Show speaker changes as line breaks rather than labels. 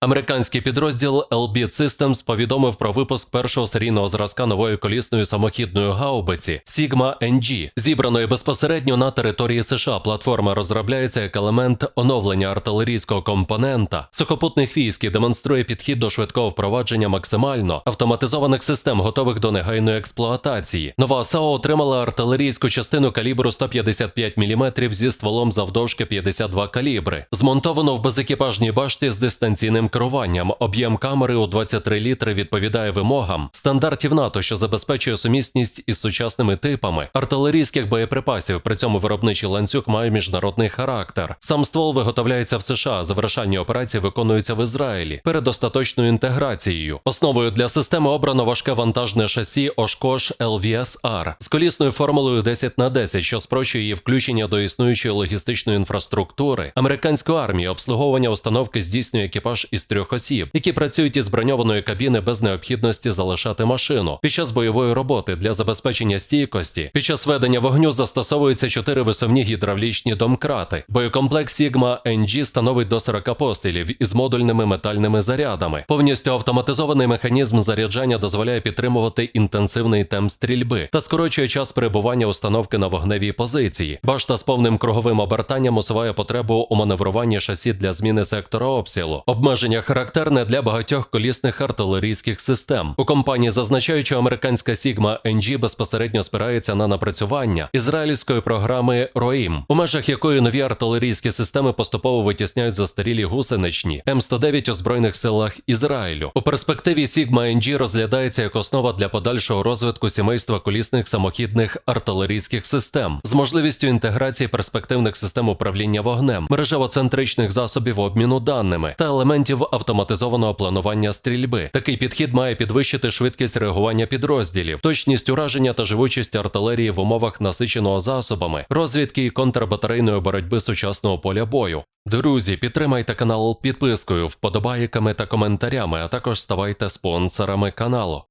Американський підрозділ LB Systems повідомив про випуск першого серійного зразка нової колісної самохідної гаубиці Sigma NG, зібраної безпосередньо на території США. Платформа розробляється як елемент оновлення артилерійського компонента сухопутних військ і демонструє підхід до швидкого впровадження максимально автоматизованих систем, готових до негайної експлуатації. Нова САУ отримала артилерійську частину калібру 155 мм зі стволом завдовжки 52 калібри, змонтовано в безекіпажній башті з дистанційним керуванням. Об'єм камери у 23 літри відповідає вимогам стандартів НАТО, що забезпечує сумісність із сучасними типами артилерійських боєприпасів. При цьому виробничий ланцюг має міжнародний характер. Сам ствол виготовляється в США. Завершальні операції виконуються в Ізраїлі перед остаточною інтеграцією. Основою для системи обрано важке вантажне шасі Oshkosh LVS-R з колісною формулою 10 на 10, що спрощує її включення до існуючої логістичної інфраструктури американської армії. Обслуговування установки здійснює екіпаж із трьох осіб, які працюють із броньованої кабіни без необхідності залишати машину. Під час бойової роботи для забезпечення стійкості під час ведення вогню застосовуються чотири висувні гідравлічні домкрати. Боєкомплект Sigma NG становить до 40 пострілів із модульними метальними зарядами. Повністю автоматизований механізм заряджання дозволяє підтримувати інтенсивний темп стрільби та скорочує час перебування установки на вогневій позиції. Башта з повним круговим обертанням усуває потребу у маневруванні шасі для зміни сектора обстрілу. Обмеження характерне для багатьох колісних артилерійських систем. У компанії зазначають, що американська Sigma NG безпосередньо спирається на напрацювання ізраїльської програми ROIM, у межах якої нові артилерійські системи поступово витісняють застарілі гусеничні М109 у збройних силах Ізраїлю. У перспективі Sigma NG розглядається як основа для подальшого розвитку сімейства колісних самохідних артилерійських систем з можливістю інтеграції перспективних систем управління вогнем, мережево-центричних засобів обміну даними та елементів автоматизованого планування стрільби. Такий підхід має підвищити швидкість реагування підрозділів, точність ураження та живучість артилерії в умовах насиченого засобами, розвідки і контрбатарейної боротьби сучасного поля бою. Друзі, підтримайте канал підпискою, вподобайками та коментарями, а також ставайте спонсорами каналу.